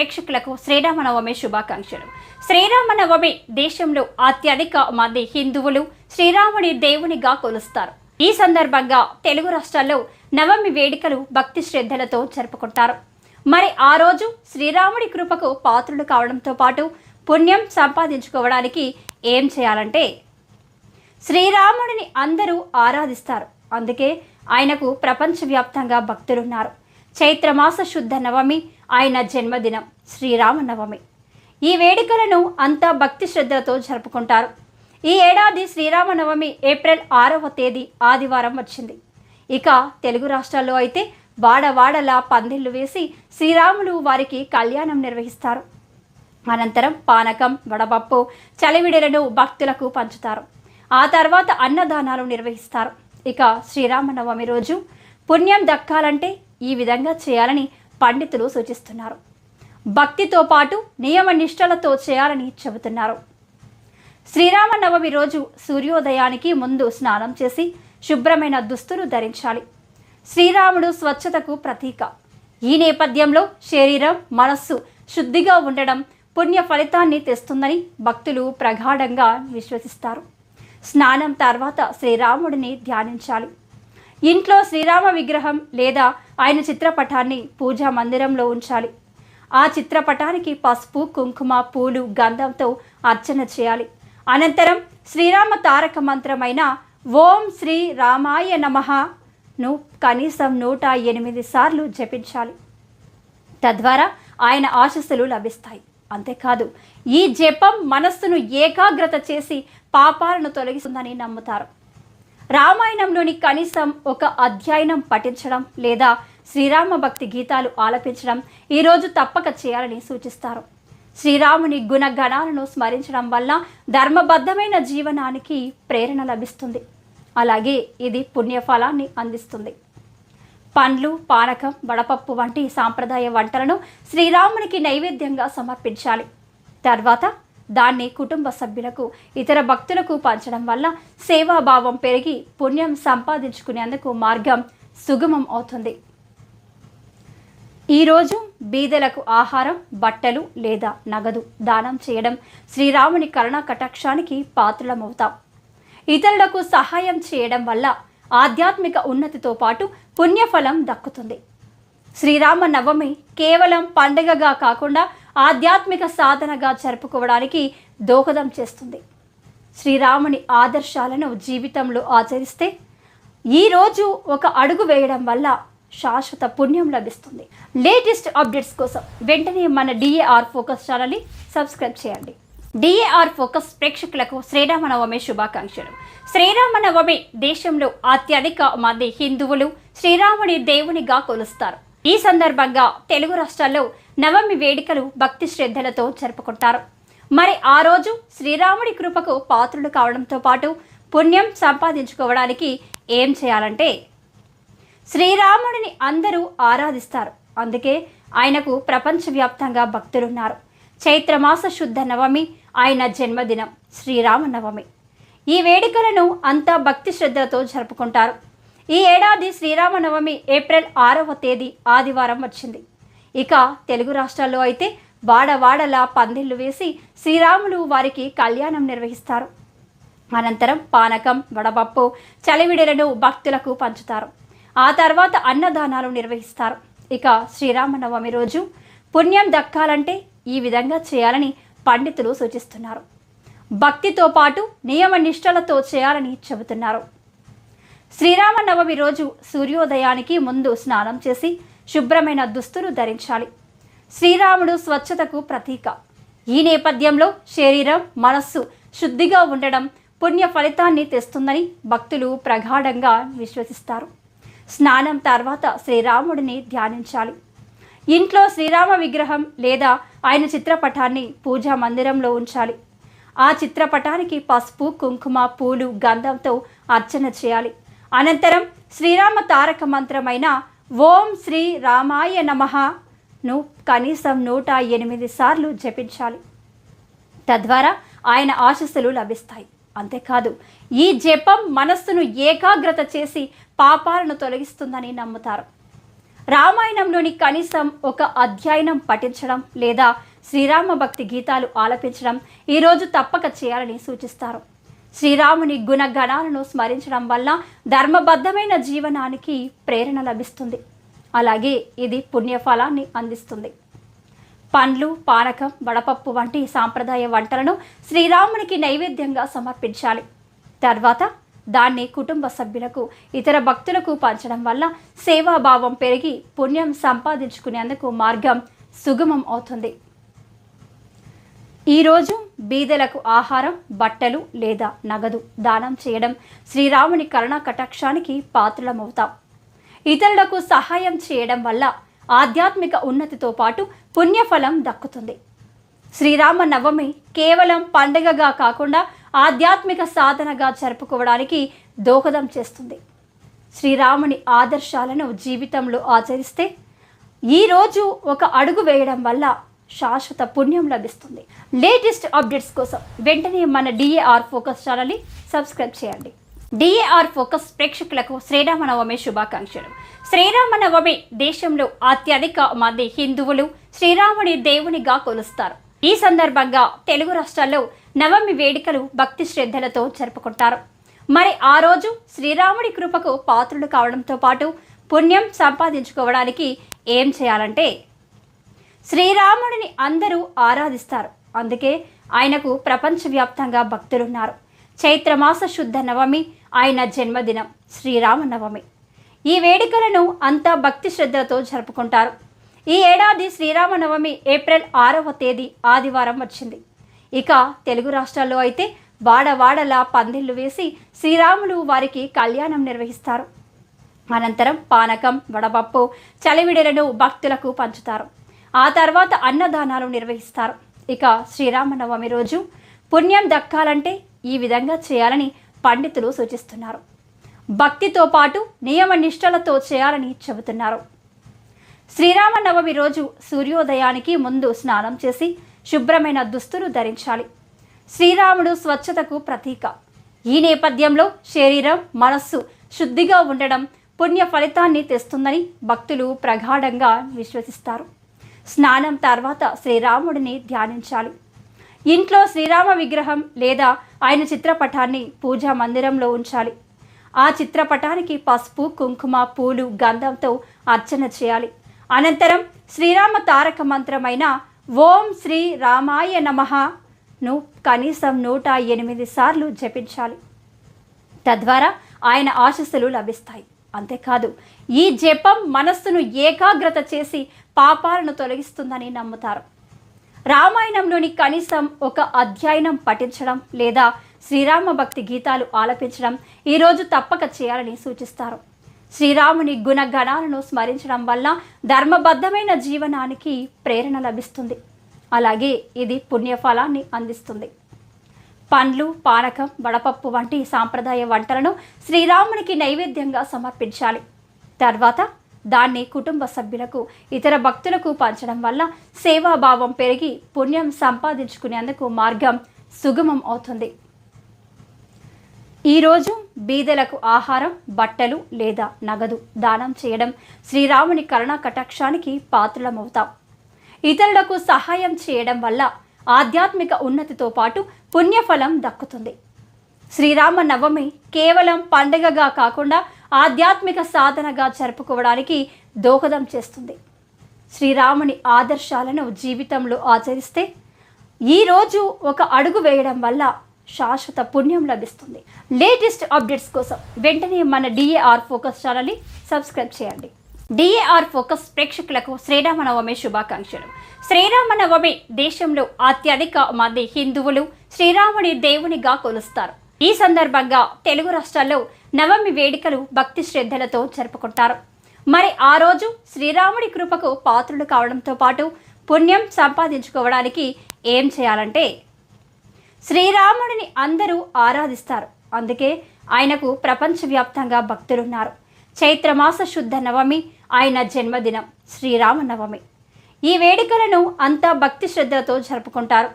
ప్రేక్షకులకు శ్రీరామనవమి శుభాకాంక్షలు. శ్రీరామనవమి దేశంలో అత్యధిక మంది హిందువులు శ్రీరాముడి దేవునిగా కొలుస్తారు. ఈ సందర్భంగా తెలుగు రాష్ట్రాల్లో నవమి వేడుకలు భక్తి శ్రద్ధలతో జరుపుకుంటారు. మరి ఆ రోజు శ్రీరాముడి కృపకు పాత్రులు కావడంతో పాటు పుణ్యం సంపాదించుకోవడానికి ఏం చేయాలంటే శ్రీరాముడిని అందరూ ఆరాధిస్తారు. అందుకే ఆయనకు ప్రపంచవ్యాప్తంగా భక్తులున్నారు. చైత్రమాస శుద్ధ నవమి ఆయన జన్మదినం శ్రీరామనవమి. ఈ వేడుకలను అంతా భక్తి శ్రద్ధలతో జరుపుకుంటారు. ఈ ఏడాది శ్రీరామనవమి ఏప్రిల్ ఆరవ తేదీ ఆదివారం వచ్చింది. ఇక తెలుగు రాష్ట్రాల్లో అయితే వాడవాడలా పందిళ్ళు వేసి శ్రీరాములు వారికి కళ్యాణం నిర్వహిస్తారు. అనంతరం పానకం వడపప్పు చలివిడలను భక్తులకు పంచుతారు. ఆ తర్వాత అన్నదానాలు నిర్వహిస్తారు. ఇక శ్రీరామనవమి రోజు పుణ్యం దక్కాలంటే ఈ విధంగా చేయాలని పండితులు సూచిస్తున్నారు. భక్తితో పాటు నియమ నిష్టలతో చేయాలని చెబుతున్నారు. శ్రీరామనవమి రోజు సూర్యోదయానికి ముందు స్నానం చేసి శుభ్రమైన దుస్తులు ధరించాలి. శ్రీరాముడు స్వచ్ఛతకు ప్రతీక. ఈ నేపథ్యంలో శరీరం మనస్సు శుద్ధిగా ఉండడం పుణ్య ఫలితాన్ని తెస్తుందని భక్తులు ప్రగాఢంగా విశ్వసిస్తారు. స్నానం తర్వాత శ్రీరాముడిని ధ్యానించాలి. ఇంట్లో శ్రీరామ విగ్రహం లేదా ఆయన చిత్రపటాన్ని పూజా మందిరంలో ఉంచాలి. ఆ చిత్రపటానికి పసుపు కుంకుమ పూలు గంధంతో అర్చన చేయాలి. అనంతరం శ్రీరామ తారక మంత్రమైన ఓం శ్రీ రామాయ నమఃను కనీసం నూట ఎనిమిది సార్లు జపించాలి. తద్వారా ఆయన ఆశస్సులు లభిస్తాయి. అంతేకాదు ఈ జపం మనస్సును ఏకాగ్రత చేసి పాపాలను తొలగిస్తుందని నమ్ముతారు. రామాయణంలోని కనీసం ఒక అధ్యయనం పఠించడం లేదా శ్రీరామ భక్తి గీతాలు ఆలపించడం ఈరోజు తప్పక చేయాలని సూచిస్తారు. శ్రీరాముని గుణగణాలను స్మరించడం వల్ల ధర్మబద్ధమైన జీవనానికి ప్రేరణ లభిస్తుంది. అలాగే ఇది పుణ్యఫలాన్ని అందిస్తుంది. పండ్లు పానకం వడపప్పు వంటి సాంప్రదాయ వంటలను శ్రీరామునికి నైవేద్యంగా సమర్పించాలి. తర్వాత దాన్ని కుటుంబ సభ్యులకు ఇతర భక్తులకు పంచడం వల్ల సేవాభావం పెరిగి పుణ్యం సంపాదించుకునేందుకు మార్గం సుగమం అవుతుంది. ఈరోజు బీదలకు ఆహారం బట్టలు లేదా నగదు దానం చేయడం శ్రీరాముని కరుణా కటాక్షానికి పాత్రలమవుతాం. ఇతరులకు సహాయం చేయడం వల్ల ఆధ్యాత్మిక ఉన్నతితో పాటు పుణ్యఫలం దక్కుతుంది. శ్రీరామ నవమి కేవలం పండగగా కాకుండా ఆధ్యాత్మిక సాధనగా జరుపుకోవడానికి దోహదం చేస్తుంది. శ్రీరాముని ఆదర్శాలను జీవితంలో ఆచరిస్తే ఈరోజు ఒక అడుగు వేయడం వల్ల శాశ్వత పుణ్యం లభిస్తుంది. లేటెస్ట్ అప్డేట్స్ కోసం వెంటనే మన డిఏఆర్ ఫోకస్ ఛానల్ని సబ్స్క్రైబ్ చేయండి. డిఏఆర్ ఫోకస్ ప్రేక్షకులకు శ్రీరామనవమి శుభాకాంక్షలు. శ్రీరామనవమి దేశంలో అత్యధిక మంది హిందువులు శ్రీరాముని దేవునిగా కొలుస్తారు. ఈ సందర్భంగా తెలుగు రాష్ట్రాల్లో నవమి వేడుకలు భక్తి శ్రద్ధలతో జరుపుకుంటారు. మరి ఆ రోజు శ్రీరాముడి కృపకు పాత్రులు కావడంతో పాటు పుణ్యం సంపాదించుకోవడానికి ఏం చేయాలంటే శ్రీరాముడిని అందరూ ఆరాధిస్తారు. అందుకే ఆయనకు ప్రపంచవ్యాప్తంగా భక్తులున్నారు. చైత్రమాస శుద్ధ నవమి ఆయన జన్మదినం శ్రీరామ నవమి ఈ వేడుకలను అంతా భక్తి శ్రద్ధలతో జరుపుకుంటారు. ఈ ఏడాది శ్రీరామనవమి ఏప్రిల్ ఆరవ తేదీ ఆదివారం వచ్చింది. ఇక తెలుగు రాష్ట్రాల్లో అయితే వాడవాడలా పందిళ్ళు వేసి శ్రీరాములు వారికి కళ్యాణం నిర్వహిస్తారు. అనంతరం పానకం వడపప్పు చలివిడలను భక్తులకు పంచుతారు. ఆ తర్వాత అన్నదానాలు నిర్వహిస్తారు. ఇక శ్రీరామనవమి రోజు పుణ్యం దక్కాలంటే ఈ విధంగా చేయాలని పండితులు సూచిస్తున్నారు. భక్తితో పాటు నియమ నిష్టలతో చేయాలని చెబుతున్నారు. శ్రీరామనవమి రోజు సూర్యోదయానికి ముందు స్నానం చేసి శుభ్రమైన దుస్తులు ధరించాలి. శ్రీరాముడు స్వచ్ఛతకు ప్రతీక. ఈ నేపథ్యంలో శరీరం మనస్సు శుద్ధిగా ఉండడం పుణ్య ఫలితాన్ని తెస్తుందని భక్తులు ప్రగాఢంగా విశ్వసిస్తారు. స్నానం తర్వాత శ్రీరాముడిని ధ్యానించాలి. ఇంట్లో శ్రీరామ విగ్రహం లేదా ఆయన చిత్రపటాన్ని పూజా మందిరంలో ఉంచాలి. ఆ చిత్రపటానికి పసుపు కుంకుమ పూలు గంధంతో అర్చన చేయాలి. అనంతరం శ్రీరామ తారక మంత్రమైన ఓం శ్రీ రామాయ నమఃను కనీసం నూట ఎనిమిది సార్లు జపించాలి. తద్వారా ఆయన ఆశస్సులు లభిస్తాయి. అంతేకాదు ఈ జపం మనస్సును ఏకాగ్రత చేసి పాపాలను తొలగిస్తుందని నమ్ముతారు. రామాయణంలోని కనీసం ఒక అధ్యయనం పఠించడం లేదా శ్రీరామ భక్తి గీతాలు ఆలపించడం ఈరోజు తప్పక చేయాలని సూచిస్తారు. శ్రీరాముని గుణగణాలను స్మరించడం వల్ల ధర్మబద్ధమైన జీవనానికి ప్రేరణ లభిస్తుంది. అలాగే ఇది పుణ్యఫలాన్ని అందిస్తుంది. పండ్లు పానకం వడపప్పు వంటి సాంప్రదాయ వంటలను శ్రీరామునికి నైవేద్యంగా సమర్పించాలి. తర్వాత దాన్ని కుటుంబ సభ్యులకు ఇతర భక్తులకు పంచడం వల్ల సేవాభావం పెరిగి పుణ్యం సంపాదించుకునేందుకు మార్గం సుగమం అవుతుంది. ఈరోజు బీదలకు ఆహారం బట్టలు లేదా నగదు దానం చేయడం శ్రీరాముని కరుణా కటాక్షానికి పాత్రలమవుతాం. ఇతరులకు సహాయం చేయడం వల్ల ఆధ్యాత్మిక ఉన్నతితో పాటు పుణ్యఫలం దక్కుతుంది. శ్రీరామ నవమి కేవలం పండుగగా కాకుండా ఆధ్యాత్మిక సాధనగా జరుపుకోవడానికి దోహదం చేస్తుంది. శ్రీరాముని ఆదర్శాలను జీవితంలో ఆచరిస్తే ఈరోజు ఒక అడుగు వేయడం వల్ల శాశ్వత పుణ్యం లభిస్తుంది. లేటెస్ట్ అప్డేట్స్ కోసం వెంటనే మన డిఏఆర్ ఫోకస్ ఛానల్ని సబ్స్క్రైబ్ చేయండి. డిఏఆర్ ఫోకస్ ప్రేక్షకులకు శ్రీరామనవమి శుభాకాంక్షలు. శ్రీరామనవమి దేశంలో అత్యధిక మంది హిందువులు శ్రీరాముని దేవునిగా కొలుస్తారు. ఈ సందర్భంగా తెలుగు రాష్ట్రాల్లో నవమి వేడుకలు భక్తి శ్రద్ధలతో జరుపుకుంటారు. మరి ఆ రోజు శ్రీరాముడి కృపకు పాత్రులు కావడంతో పాటు పుణ్యం సంపాదించుకోవడానికి ఏం చేయాలంటే శ్రీరాముడిని అందరూ ఆరాధిస్తారు. అందుకే ఆయనకు ప్రపంచవ్యాప్తంగా భక్తులున్నారు. చైత్రమాస శుద్ధ నవమి ఆయన జన్మదినం శ్రీరామ నవమి ఈ వేడుకలను అంతా భక్తి శ్రద్ధలతో జరుపుకుంటారు. ఈ ఏడాది శ్రీరామనవమి ఏప్రిల్ ఆరవ తేదీ ఆదివారం వచ్చింది. ఇక తెలుగు రాష్ట్రాల్లో అయితే వాడవాడలా పందిళ్ళు వేసి శ్రీరాములు వారికి కళ్యాణం నిర్వహిస్తారు. అనంతరం పానకం వడపప్పు చలివిడలను భక్తులకు పంచుతారు. ఆ తర్వాత అన్నదానాలు నిర్వహిస్తారు. ఇక శ్రీరామనవమి రోజు పుణ్యం దక్కాలంటే ఈ విధంగా చేయాలని పండితులు సూచిస్తున్నారు. భక్తితో పాటు నియమ నిష్టలతో చేయాలని చెబుతున్నారు. శ్రీరామనవమి రోజు సూర్యోదయానికి ముందు స్నానం చేసి శుభ్రమైన దుస్తులు ధరించాలి. శ్రీరాముడు స్వచ్ఛతకు ప్రతీక. ఈ నేపథ్యంలో శరీరం మనస్సు శుద్ధిగా ఉండడం పుణ్య ఫలితాన్ని తెస్తుందని భక్తులు ప్రగాఢంగా విశ్వసిస్తారు. స్నానం తర్వాత శ్రీరాముడిని ధ్యానించాలి. ఇంట్లో శ్రీరామ విగ్రహం లేదా ఆయన చిత్రపటాన్ని పూజా మందిరంలో ఉంచాలి. ఆ చిత్రపటానికి పసుపు కుంకుమ పూలు గంధంతో అర్చన చేయాలి. అనంతరం శ్రీరామ తారక మంత్రమైన ఓం శ్రీ రామాయ నమఃను కనీసం నూట ఎనిమిది సార్లు జపించాలి. తద్వారా ఆయన ఆశస్సులు లభిస్తాయి. అంతేకాదు ఈ జపం మనస్సును ఏకాగ్రత చేసి పాపాలను తొలగిస్తుందని నమ్ముతారు. రామాయణంలోని కనీసం ఒక అధ్యయనం పఠించడం లేదా శ్రీరామ భక్తి గీతాలు ఆలపించడం ఈరోజు తప్పక చేయాలని సూచిస్తారు. శ్రీరాముని గుణగణాలను స్మరించడం వల్ల ధర్మబద్ధమైన జీవనానికి ప్రేరణ లభిస్తుంది. అలాగే ఇది పుణ్యఫలాన్ని అందిస్తుంది. పండ్లు పానకం వడపప్పు వంటి సాంప్రదాయ వంటలను శ్రీరామునికి నైవేద్యంగా సమర్పించాలి. తర్వాత దాన్ని కుటుంబ సభ్యులకు ఇతర భక్తులకు పంచడం వల్ల సేవాభావం పెరిగి పుణ్యం సంపాదించుకునేందుకు మార్గం సుగమం అవుతుంది. ఈరోజు బీదలకు ఆహారం బట్టలు లేదా నగదు దానం చేయడం శ్రీరాముని కరుణా కటాక్షానికి పాత్రలమవుతాం. ఇతరులకు సహాయం చేయడం వల్ల ఆధ్యాత్మిక ఉన్నతితో పాటు పుణ్యఫలం దక్కుతుంది. శ్రీరామ నవమి కేవలం పండుగగా కాకుండా ఆధ్యాత్మిక సాధనగా జరుపుకోవడానికి దోహదం చేస్తుంది. శ్రీరాముని ఆదర్శాలను జీవితంలో ఆచరిస్తే ఈరోజు ఒక అడుగు వేయడం వల్ల శాశ్వత పుణ్యం లభిస్తుంది. లేటెస్ట్ అప్డేట్స్ కోసం వెంటనే మన డిఏఆర్ ఫోకస్ ఛానల్ని సబ్స్క్రైబ్ చేయండి. డిఏఆర్ ఫోకస్ ప్రేక్షకులకు శ్రీరామనవమి శుభాకాంక్షలు. శ్రీరామనవమి దేశంలో అత్యధిక మంది హిందువులు శ్రీరాముని దేవునిగా కొలుస్తారు. ఈ సందర్భంగా తెలుగు రాష్ట్రాల్లో నవమి వేడుకలు భక్తి శ్రద్ధలతో జరుపుకుంటారు. మరి ఆ రోజు శ్రీరాముడి కృపకు పాత్రులు కావడంతో పాటు పుణ్యం సంపాదించుకోవడానికి ఏం చేయాలంటే శ్రీరాముడిని అందరూ ఆరాధిస్తారు. అందుకే ఆయనకు ప్రపంచవ్యాప్తంగా భక్తులున్నారు. చైత్రమాస శుద్ధ నవమి ఆయన జన్మదినం శ్రీరామ నవమి ఈ వేడుకలను అంతా భక్తి శ్రద్ధలతో జరుపుకుంటారు.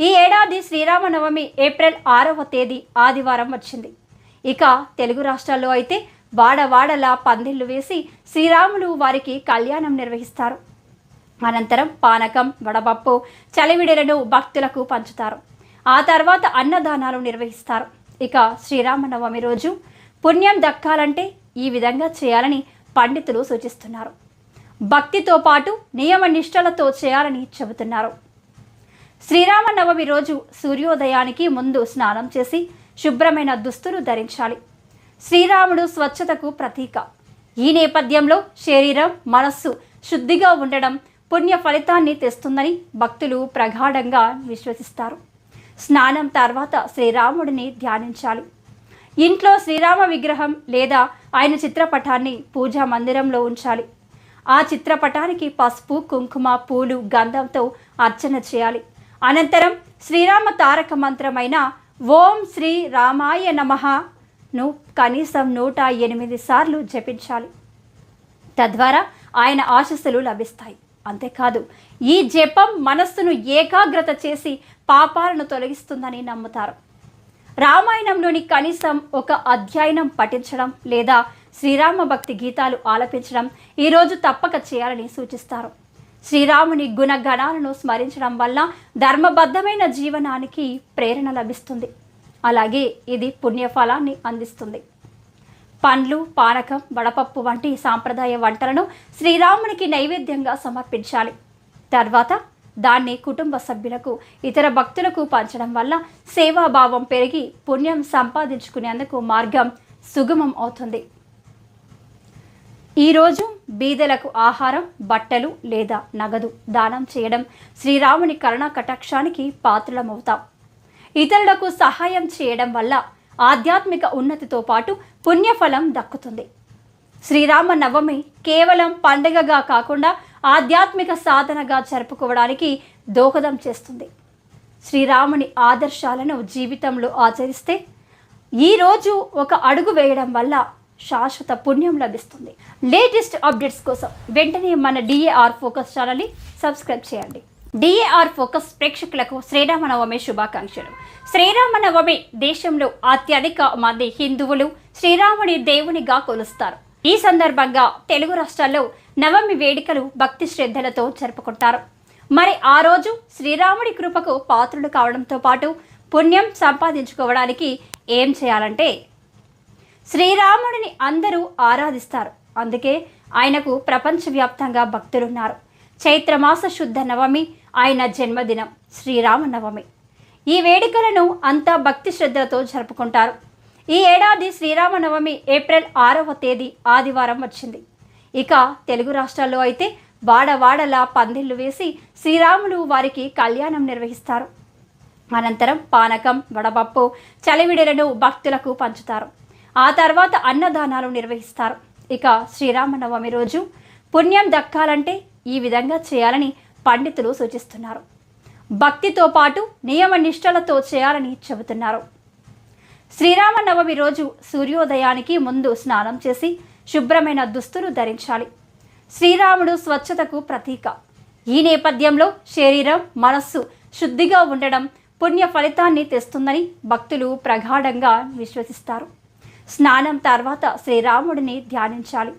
ఈ ఏడాది శ్రీరామనవమి ఏప్రిల్ ఆరవ తేదీ ఆదివారం వచ్చింది. ఇక తెలుగు రాష్ట్రాల్లో అయితే వాడవాడలా పందిళ్ళు వేసి శ్రీరాములు వారికి కళ్యాణం నిర్వహిస్తారు. అనంతరం పానకం వడపప్పు చలివిడలను భక్తులకు పంచుతారు. ఆ తర్వాత అన్నదానాలు నిర్వహిస్తారు. ఇక శ్రీరామనవమి రోజు పుణ్యం దక్కాలంటే ఈ విధంగా చేయాలని పండితులు సూచిస్తున్నారు. భక్తితో పాటు నియమ నిష్టలతో చేయాలని చెబుతున్నారు. శ్రీరామనవమి రోజు సూర్యోదయానికి ముందు స్నానం చేసి శుభ్రమైన దుస్తులు ధరించాలి. శ్రీరాముడు స్వచ్ఛతకు ప్రతీక. ఈ నేపథ్యంలో శరీరం మనస్సు శుద్ధిగా ఉండడం పుణ్య ఫలితాన్ని తెస్తుందని భక్తులు ప్రగాఢంగా విశ్వసిస్తారు. స్నానం తర్వాత శ్రీరాముడిని ధ్యానించాలి. ఇంట్లో శ్రీరామ విగ్రహం లేదా ఆయన చిత్రపటాన్ని పూజా మందిరంలో ఉంచాలి. ఆ చిత్రపటానికి పసుపు కుంకుమ పూలు గంధంతో అర్చన చేయాలి. అనంతరం శ్రీరామ తారక మంత్రమైన ఓం శ్రీ రామాయ నమహను కనీసం నూట ఎనిమిది సార్లు జపించాలి. తద్వారా ఆయన ఆశస్సులు లభిస్తాయి. అంతేకాదు ఈ జపం మనస్సును ఏకాగ్రత చేసి పాపాలను తొలగిస్తుందని నమ్ముతారు. రామాయణంలోని కనీసం ఒక అధ్యయనం పఠించడం లేదా శ్రీరామ భక్తి గీతాలు ఆలపించడం ఈరోజు తప్పక చేయాలని సూచిస్తారు. శ్రీరాముని గుణగణాలను స్మరించడం వల్ల ధర్మబద్ధమైన జీవనానికి ప్రేరణ లభిస్తుంది. అలాగే ఇది పుణ్యఫలాన్ని అందిస్తుంది. పండ్లు పానకం వడపప్పు వంటి సాంప్రదాయ వంటలను శ్రీరామునికి నైవేద్యంగా సమర్పించాలి. తర్వాత దాన్ని కుటుంబ సభ్యులకు ఇతర భక్తులకు పంచడం వల్ల సేవాభావం పెరిగి పుణ్యం సంపాదించుకునేందుకు మార్గం సుగమం అవుతుంది. ఈరోజు బీదలకు ఆహారం బట్టలు లేదా నగదు దానం చేయడం శ్రీరాముని కరుణా కటాక్షానికి పాత్రలమవుతాం. ఇతరులకు సహాయం చేయడం వల్ల ఆధ్యాత్మిక ఉన్నతితో పాటు పుణ్యఫలం దక్కుతుంది. శ్రీరామ నవమి కేవలం పండగగా కాకుండా ఆధ్యాత్మిక సాధనగా జరుపుకోవడానికి దోహదం చేస్తుంది. శ్రీరాముని ఆదర్శాలను జీవితంలో ఆచరిస్తే ఈరోజు ఒక అడుగు వేయడం వల్ల శాశ్వత పుణ్యం లభిస్తుంది. లేటెస్ట్ అప్డేట్స్ కోసం వెంటనే మన డిఏఆర్ ఫోకస్ ఛానల్ని సబ్స్క్రైబ్ చేయండి. డిఏఆర్ ఫోకస్ ప్రేక్షకులకు శ్రీరామనవమి శుభాకాంక్షలు. శ్రీరామనవమి దేశంలో అత్యధిక మంది హిందువులు శ్రీరాముని దేవునిగా కొలుస్తారు. ఈ సందర్భంగా తెలుగు రాష్ట్రాల్లో నవమి వేడుకలు భక్తి శ్రద్ధలతో జరుపుకుంటారు. మరి ఆ రోజు శ్రీరాముడి కృపకు పాత్రులు కావడంతో పాటు పుణ్యం సంపాదించుకోవడానికి ఏం చేయాలంటే శ్రీరాముడిని అందరూ ఆరాధిస్తారు. అందుకే ఆయనకు ప్రపంచవ్యాప్తంగా భక్తులున్నారు. చైత్రమాస శుద్ధ నవమి ఆయన జన్మదినం శ్రీరామనవమి. ఈ వేడుకలను అంతా భక్తి శ్రద్ధలతో జరుపుకుంటారు. ఈ ఏడాది శ్రీరామనవమి ఏప్రిల్ ఆరవ తేదీ ఆదివారం వచ్చింది. ఇక తెలుగు రాష్ట్రాల్లో అయితే వాడవాడలా పందిళ్ళు వేసి శ్రీరాములు వారికి కళ్యాణం నిర్వహిస్తారు. అనంతరం పానకం వడపప్పు చలివిడలను భక్తులకు పంచుతారు. ఆ తర్వాత అన్నదానాలు నిర్వహిస్తారు. ఇక శ్రీరామనవమి రోజు పుణ్యం దక్కాలంటే ఈ విధంగా చేయాలని పండితులు సూచిస్తున్నారు. భక్తితో పాటు నియమ నిష్టలతో చేయాలని చెబుతున్నారు. శ్రీరామనవమి రోజు సూర్యోదయానికి ముందు స్నానం చేసి శుభ్రమైన దుస్తులు ధరించాలి. శ్రీరాముడు స్వచ్ఛతకు ప్రతీక. ఈ నేపథ్యంలో శరీరం మనస్సు శుద్ధిగా ఉండడం పుణ్య ఫలితాన్ని తెస్తుందని భక్తులు ప్రగాఢంగా విశ్వసిస్తారు. స్నానం తర్వాత శ్రీరాముడిని ధ్యానించాలి.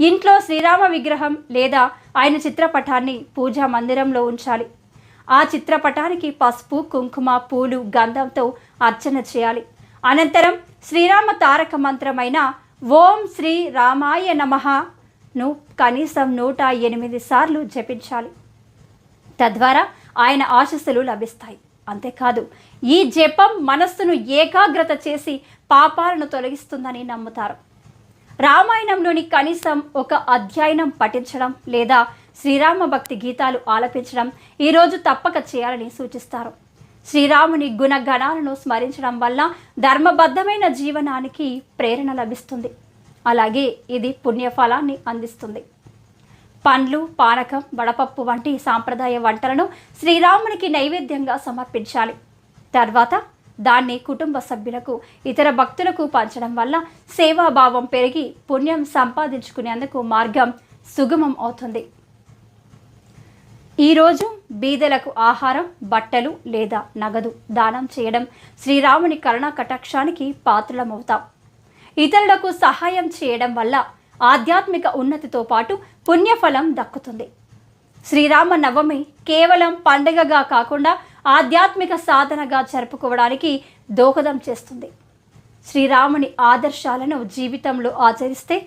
ఇంట్లో శ్రీరామ విగ్రహం లేదా ఆయన చిత్రపటాన్ని పూజా మందిరంలో ఉంచాలి. ఆ చిత్రపటానికి పసుపు కుంకుమ పూలు గంధంతో అర్చన చేయాలి. అనంతరం శ్రీరామ తారక మంత్రమైన ఓం శ్రీ రామాయ నమఃను కనీసం నూట ఎనిమిది సార్లు జపించాలి. తద్వారా ఆయన ఆశస్సులు లభిస్తాయి. అంతేకాదు ఈ జపం మనస్సును ఏకాగ్రత చేసి పాపాలను తొలగిస్తుందని నమ్ముతారు. రామాయణంలోని కనీసం ఒక అధ్యయనం పఠించడం లేదా శ్రీరామ భక్తి గీతాలు ఆలపించడం ఈరోజు తప్పక చేయాలని సూచిస్తారు. శ్రీరాముని గుణగణాలను స్మరించడం వల్ల ధర్మబద్ధమైన జీవనానికి ప్రేరణ లభిస్తుంది. అలాగే ఇది పుణ్యఫలాన్ని అందిస్తుంది. పండ్లు పానకం వడపప్పు వంటి సాంప్రదాయ వంటలను శ్రీరామునికి నైవేద్యంగా సమర్పించాలి. తర్వాత దాన్ని కుటుంబ సభ్యులకు ఇతర భక్తులకు పంచడం వల్ల సేవాభావం పెరిగి పుణ్యం సంపాదించుకునేందుకు మార్గం సుగమం అవుతుంది. ఈరోజు బీదలకు ఆహారం బట్టలు లేదా నగదు దానం చేయడం శ్రీరాముని కరుణా కటాక్షానికి పాత్రలమవుతాం. ఇతరులకు సహాయం చేయడం వల్ల ఆధ్యాత్మిక ఉన్నతితో పాటు పుణ్యఫలం దక్కుతుంది. శ్రీరామ నవమి కేవలం పండుగగా కాకుండా ఆధ్యాత్మిక సాధనగా జరుపుకోవడానికి దోహదం చేస్తుంది. శ్రీరాముని ఆదర్శాలను జీవితంలో ఆచరిస్తే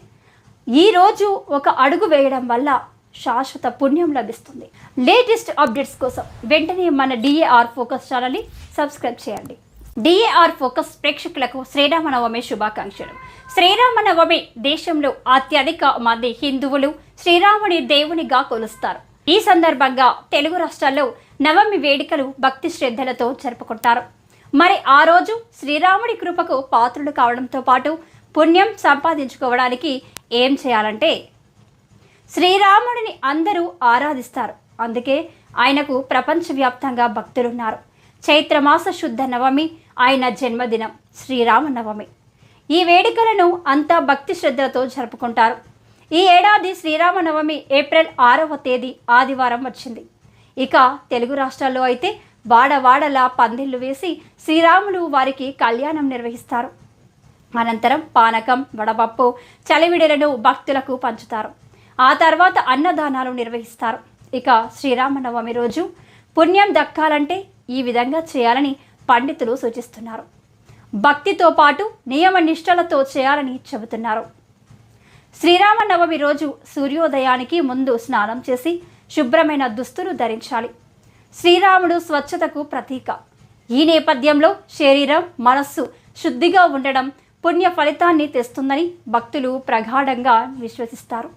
ఈరోజు ఒక అడుగు వేయడం వల్ల శాశ్వత పుణ్యం లభిస్తుంది. లేటెస్ట్ అప్డేట్స్ కోసం వెంటనే మన డిఏఆర్ ఫోకస్ ఛానల్ని సబ్స్క్రైబ్ చేయండి. డిఏఆర్ ఫోకస్ ప్రేక్షకులకు శ్రీరామనవమి శుభాకాంక్షలు. శ్రీరామనవమి దేశంలో అత్యధిక మంది హిందువులు శ్రీరాముని దేవునిగా కొలుస్తారు. ఈ సందర్భంగా తెలుగు రాష్ట్రాల్లో నవమి వేడుకలు భక్తి శ్రద్ధలతో జరుపుకుంటారు. మరి ఆ రోజు శ్రీరాముడి కృపకు పాత్రులు కావడంతో పాటు పుణ్యం సంపాదించుకోవడానికి ఏం చేయాలంటే శ్రీరాముడిని అందరూ ఆరాధిస్తారు. అందుకే ఆయనకు ప్రపంచవ్యాప్తంగా భక్తులున్నారు. చైత్రమాస శుద్ధ నవమి ఆయన జన్మదినం శ్రీరామ నవమి ఈ వేడుకలను అంతా భక్తి శ్రద్ధలతో జరుపుకుంటారు. ఈ ఏడాది శ్రీరామనవమి ఏప్రిల్ ఆరవ తేదీ ఆదివారం వచ్చింది. ఇక తెలుగు రాష్ట్రాల్లో అయితే వాడవాడలా పందిళ్ళు వేసి శ్రీరాములు వారికి కళ్యాణం నిర్వహిస్తారు. అనంతరం పానకం వడపప్పు చలివిడలను భక్తులకు పంచుతారు. ఆ తర్వాత అన్నదానాలు నిర్వహిస్తారు. ఇక శ్రీరామనవమి రోజు పుణ్యం దక్కాలంటే ఈ విధంగా చేయాలని పండితులు సూచిస్తున్నారు. భక్తితో పాటు నియమ నిష్టలతో చేయాలని చెబుతున్నారు. శ్రీరామనవమి రోజు సూర్యోదయానికి ముందు స్నానం చేసి శుభ్రమైన దుస్తులు ధరించాలి. శ్రీరాముడు స్వచ్ఛతకు ప్రతీక. ఈ నేపథ్యంలో శరీరం మనస్సు శుద్ధిగా ఉండడం పుణ్య ఫలితాన్ని తెస్తుందని భక్తులు ప్రగాఢంగా విశ్వసిస్తారు.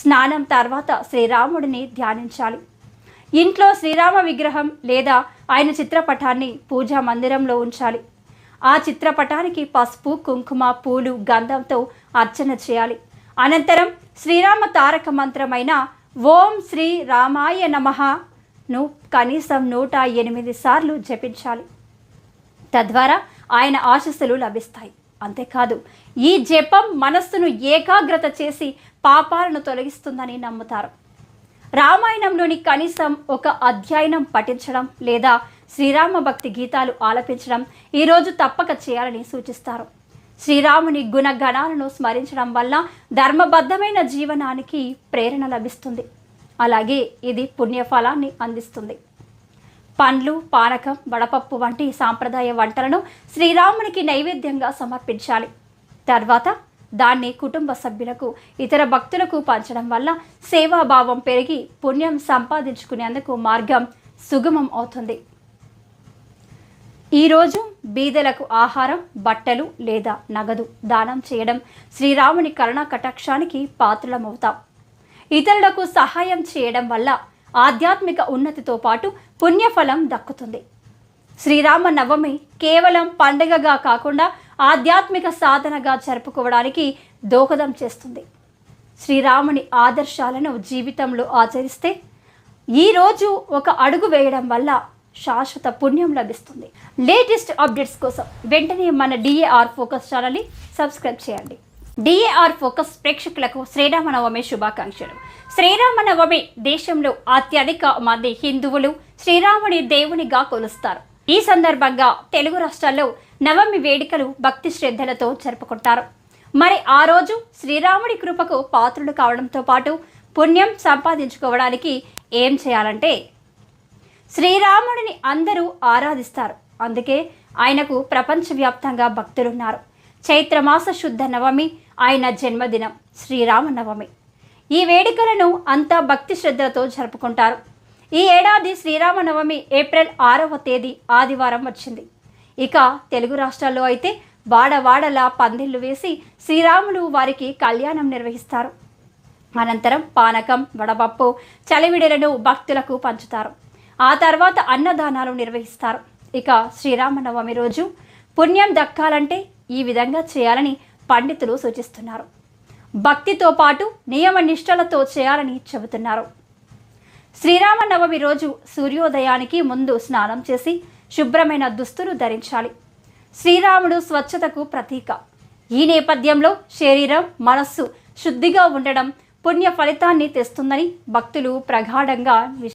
స్నానం తర్వాత శ్రీరాముడిని ధ్యానించాలి. ఇంట్లో శ్రీరామ విగ్రహం లేదా ఆయన చిత్రపటాన్ని పూజా మందిరంలో ఉంచాలి. ఆ చిత్రపటానికి పసుపు కుంకుమ పూలు గంధంతో అర్చన చేయాలి. అనంతరం శ్రీరామ తారక మంత్రమైన ఓం శ్రీ రామాయ నమఃను కనీసం నూట ఎనిమిది సార్లు జపించాలి. తద్వారా ఆయన ఆశస్సులు లభిస్తాయి. అంతేకాదు ఈ జపం మనస్సును ఏకాగ్రత చేసి పాపాలను తొలగిస్తుందని నమ్ముతారు. రామాయణంలోని కనీసం ఒక అధ్యయనం పఠించడం లేదా శ్రీరామ భక్తి గీతాలు ఆలపించడం ఈరోజు తప్పక చేయాలని సూచిస్తారు. శ్రీరాముని గుణగణాలను స్మరించడం వల్ల ధర్మబద్ధమైన జీవనానికి ప్రేరణ లభిస్తుంది. అలాగే ఇది పుణ్యఫలాన్ని అందిస్తుంది. పండ్లు పానకం వడపప్పు వంటి సాంప్రదాయ వంటలను శ్రీరామునికి నైవేద్యంగా సమర్పించాలి. తర్వాత దాన్ని కుటుంబ సభ్యులకు ఇతర భక్తులకు పంచడం వల్ల సేవాభావం పెరిగి పుణ్యం సంపాదించుకునేందుకు మార్గం సుగమం అవుతుంది. ఈరోజు బీదలకు ఆహారం బట్టలు లేదా నగదు దానం చేయడం శ్రీరాముని కరుణా కటాక్షానికి పాత్రలమవుతాం. ఇతరులకు సహాయం చేయడం వల్ల ఆధ్యాత్మిక ఉన్నతితో పాటు పుణ్యఫలం దక్కుతుంది. శ్రీరామ నవమి కేవలం పండగగా కాకుండా ఆధ్యాత్మిక సాధనగా జరుపుకోవడానికి దోహదం చేస్తుంది. శ్రీరాముని ఆదర్శాలను జీవితంలో ఆచరిస్తే ఈరోజు ఒక అడుగు వేయడం వల్ల శాశ్వత పుణ్యం లభిస్తుంది. లేటెస్ట్ అప్డేట్స్ కోసం వెంటనే మన డిఏఆర్ ఫోకస్ ఛానల్ని సబ్స్క్రైబ్ చేయండి. డిఏఆర్ ఫోకస్ ప్రేక్షకులకు శ్రీరామనవమి శుభాకాంక్షలు. శ్రీరామనవమి దేశంలో అత్యధిక మంది హిందువులు శ్రీరాముడి దేవునిగా కొలుస్తారు. ఈ సందర్భంగా తెలుగు రాష్ట్రాల్లో నవమి వేడుకలు భక్తి శ్రద్ధలతో జరుపుకుంటారు. మరి ఆ రోజు శ్రీరాముడి కృపకు పాత్రులు కావడంతో పాటు పుణ్యం సంపాదించుకోవడానికి ఏం చేయాలంటే శ్రీరాముడిని అందరూ ఆరాధిస్తారు. అందుకే ఆయనకు ప్రపంచవ్యాప్తంగా భక్తులున్నారు. చైత్రమాస శుద్ధ నవమి ఆయన జన్మదినం శ్రీరామ నవమి ఈ వేడుకలను అంతా భక్తి శ్రద్ధలతో జరుపుకుంటారు. ఈ ఏడాది శ్రీరామనవమి ఏప్రిల్ ఆరవ తేదీ ఆదివారం వచ్చింది. ఇక తెలుగు రాష్ట్రాల్లో అయితే వాడవాడలా పందిళ్ళు వేసి శ్రీరాములు వారికి కళ్యాణం నిర్వహిస్తారు. అనంతరం పానకం వడపప్పు చలివిడలను భక్తులకు పంచుతారు. ఆ తర్వాత అన్నదానాలు నిర్వహిస్తారు. ఇక శ్రీరామనవమి రోజు పుణ్యం దక్కాలంటే ఈ విధంగా చేయాలని పండితులు సూచిస్తున్నారు. భక్తితో పాటు నియమ నిష్టలతో చేయాలని చెబుతున్నారు. శ్రీరామనవమి రోజు సూర్యోదయానికి ముందు స్నానం చేసి శుభ్రమైన దుస్తులు ధరించాలి. శ్రీరాముడు స్వచ్ఛతకు ప్రతీక. ఈ నేపథ్యంలో శరీరం మనస్సు శుద్ధిగా ఉండడం పుణ్య ఫలితాన్ని తెస్తుందని భక్తులు ప్రగాఢంగా